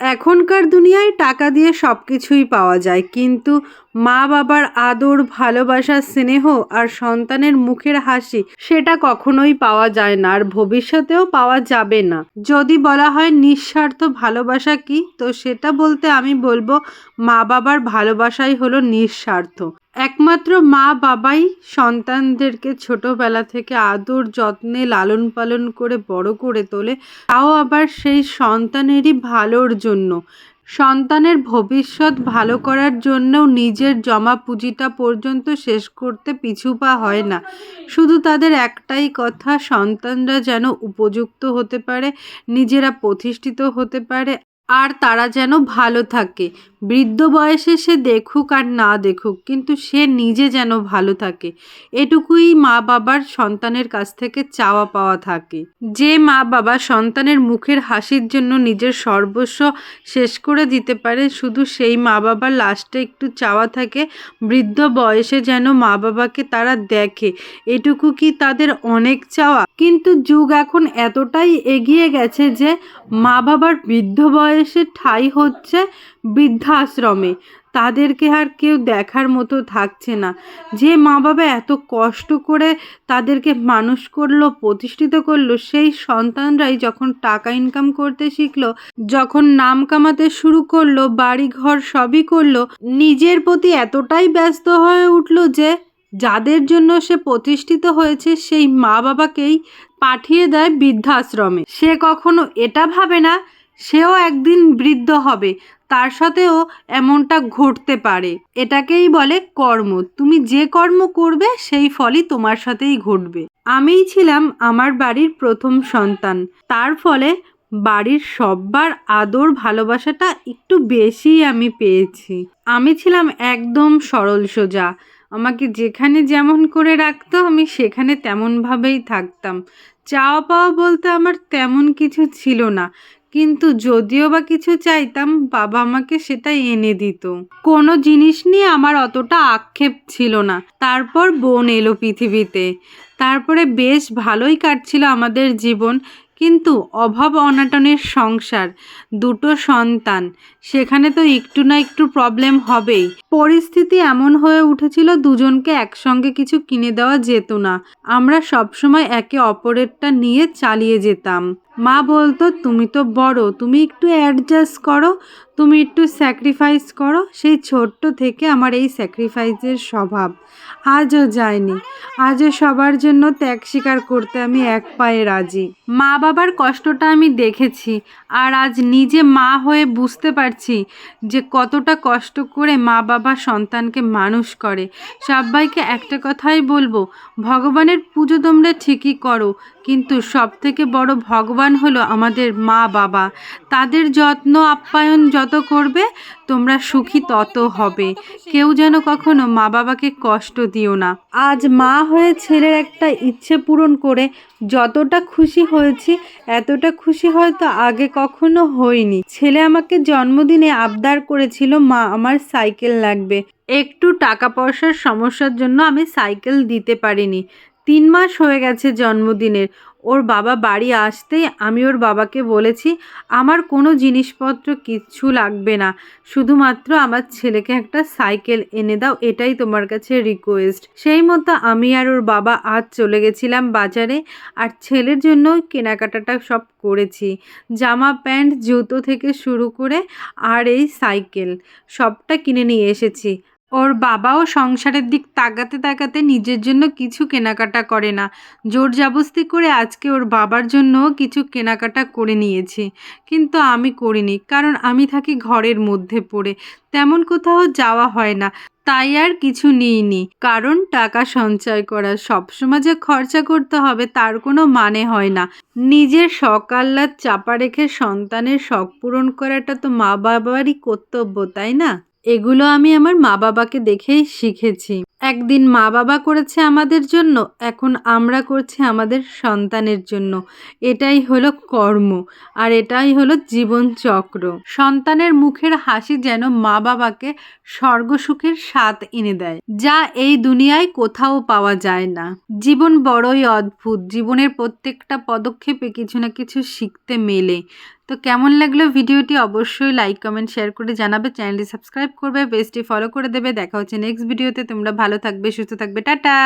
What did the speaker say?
এখনকার দুনিয়ায় টাকা দিয়ে সব কিছুই পাওয়া যায়, কিন্তু মা বাবার আদর, ভালোবাসা, স্নেহ আর সন্তানের মুখের হাসি সেটা কখনোই পাওয়া যায় না আর ভবিষ্যতেও পাওয়া যাবে না। যদি বলা হয় নিঃস্বার্থ ভালোবাসা কি, তো সেটা বলতে আমি বলব মা বাবার ভালোবাসাই হলো নিঃস্বার্থ। একমাত্র মা বাবাই সন্তানদেরকে ছোটবেলা থেকে আদর যত্নে লালন পালন করে বড় করে তোলে, তাও আবার সেই সন্তানেরই ভালোর জন্য। সন্তানের ভবিষ্যৎ ভালো করার জন্যও নিজের জমা পুঁজিটা পর্যন্ত শেষ করতে পিছু পা হয় না। শুধু তাদের একটাই কথা, সন্তানরা যেন উপযুক্ত হতে পারে, নিজেরা প্রতিষ্ঠিত হতে পারে, আর তারা যেন ভালো থাকে। বৃদ্ধ বয়সে সে দেখুক আর না দেখুক, কিন্তু সে নিজে যেন ভালো থাকে। এটুকুই মা বাবার সন্তানের কাছ থেকে চাওয়া পাওয়া থাকে। যে মা বাবা সন্তানের মুখের হাসির জন্য নিজের সর্বস্ব শেষ করে দিতে পারে, শুধু সেই মা বাবার লাস্টে একটু চাওয়া থাকে, বৃদ্ধ বয়সে যেন মা বাবাকে তারা দেখে। এটুকু কি তাদের অনেক চাওয়া? কিন্তু যুগ এখন এতটাই এগিয়ে গেছে যে মা বাবার বৃদ্ধ বয়সে ঠাঁই হচ্ছে বৃদ্ধাশ্রমে। তাদেরকে আর কেউ দেখার মতো থাকছে না। যে মা বাবা এত কষ্ট করে তাদেরকে মানুষ করল, প্রতিষ্ঠিত করল, সেই সন্তানরাই যখন টাকা ইনকাম করতে শিখলো, যখন নাম কামাতে শুরু করল বাড়ি ঘর সবই করল, নিজের প্রতি এতটাই ব্যস্ত হয়ে উঠল যে যাদের জন্য সে প্রতিষ্ঠিত হয়েছে, সেই মা বাবাকেই পাঠিয়ে দেয় বৃদ্ধাশ্রমে। সে কখনো এটা ভাবে না সেও একদিন বৃদ্ধ হবে, তার সাথেও এমনটা ঘটতে পারে। এটাকেই বলে কর্ম। তুমি যে কর্ম করবে, সেই ফলই তোমার সাথেই ঘটবে। আমিই ছিলাম আমার বাড়ির প্রথম সন্তান। তার ফলে বাড়ির সব্বার আদর ভালোবাসাটা একটু বেশিই আমি পেয়েছি। আমি ছিলাম একদম সরল সোজা। আমাকে যেখানে যেমন করে রাখতো, আমি সেখানে তেমনভাবেই থাকতাম। চাওয়া পাওয়া বলতে আমার তেমন কিছু ছিল না। কিন্তু যদিও বা কিছু চাইতাম, বাবা আমাকে সেটা এনে দিত। কোনো জিনিস নিয়ে আমার অতটা আক্ষেপ ছিল না। তারপর বোন এলো পৃথিবীতে। তারপরে বেশ ভালোই কাটছিল আমাদের জীবন, কিন্তু অভাব অনাটনের সংসার, দুটো সন্তান, সেখানে তো একটু না একটু প্রবলেম হবেই। পরিস্থিতি এমন হয়ে উঠেছিল দুজনকে একসঙ্গে কিছু কিনে দেওয়া যেত না। আমরা সবসময় একে অপরেরটা নিয়ে চালিয়ে যেতাম। মা বলতো, তুমি তো বড়, তুমি একটু অ্যাডজাস্ট করো, তুমি একটু স্যাক্রিফাইস করো। সেই ছোট্ট থেকে আমার এই স্যাক্রিফাইসের স্বভাব আজও যায়নি। আজও সবার জন্য ত্যাগ স্বীকার করতে আমি এক পায়ে রাজি। মা বাবার কষ্টটা আমি দেখেছি আর আজ নিজে মা হয়ে বুঝতে পারছি যে কতটা কষ্ট করে মা বাবা সন্তানকে মানুষ করে। সবাইকে একটা কথাই বলব, ভগবানের পুজো তোমরা ঠিকই করো কিন্তু সব থেকে বড় ভগবান হলো আমাদের মা বাবা। তাদের যত্ন আপ্যায়ন যত করবে, তোমরা সুখী তত হবে। কেউ যেন কখনো মা বাবাকে কষ্ট দিও না। আজ মা হয়ে ছেলের একটা ইচ্ছে পূরণ করে যতটা খুশি হয়েছি, এতটা খুশি হয়তো আগে কখনো হয়নি। ছেলে আমাকে জন্মদিনে আবদার করেছিল, মা, আমার সাইকেল লাগবে। একটু টাকা পয়সার সমস্যার জন্য আমি সাইকেল দিতে পারিনি। তিন মাস হয়ে গেছে জন্মদিনের। ওর বাবা বাড়ি আসতেই আমি ওর বাবাকে বলেছি, আমার কোনো জিনিসপত্র কিচ্ছু লাগবে না। শুধুমাত্র আমার ছেলেকে একটা সাইকেল এনে দাও, এটাই তোমার কাছে রিকোয়েস্ট সেই মতো আমি আর ওর বাবা আজ চলে গেছিলাম বাজারে আর ছেলের জন্য কেনাকাটাটা সব করেছি। জামা, প্যান্ট, জুতো থেকে শুরু করে আর এই সাইকেল সবটা কিনে নিয়ে এসেছি। ওর বাবাও সংসারের দিক তাকাতে তাকাতে নিজের জন্য কিছু কেনাকাটা করে না। জোর জাবস্তি করে আজকে ওর বাবার জন্য কিছু কেনাকাটা করে নিয়েছি। কিন্তু আমি করিনি, কারণ আমি থাকি ঘরের মধ্যে পড়ে। তেমন কোথাও যাওয়া হয় না, তাই আর কিছু নিইনি। কারণ টাকা সঞ্চয় করা সবসময় যে খরচা করতে হবে তার কোনো মানে হয় না। নিজের সকাল্লাদ চাপা রেখে সন্তানের শখ পূরণ করাটা তো মা বাবারই কর্তব্য, তাই না? এগুলো আমি আমার মা বাবাকে দেখেই শিখেছি। একদিন মা বাবা করেছে আমাদের জন্য, এখন আমরা করছি আমাদের সন্তানের জন্য। এটাই হলো কর্ম, আর এটাই হলো জীবন চক্র সন্তানের মুখের হাসি যেন মা বাবাকে স্বর্গসুখের স্বাদ এনে দেয়, যা এই দুনিয়ায় কোথাও পাওয়া যায় না। জীবন বড়ই অদ্ভুত, জীবনের প্রত্যেকটা পদক্ষেপে কিছু না কিছু শিখতে মেলে। তো কেমন লাগল ভিডিওটি অবশ্যই লাইক কমেন্ট শেয়ার করে জানাবে। চ্যানেলটি সাবস্ক্রাইব করবে পেজটি ফলো করে দেবে। দেখা হচ্ছে নেক্সট ভিডিওতে তোমরা ভালো থাকবে, সুস্থ থাকবে। টাটা!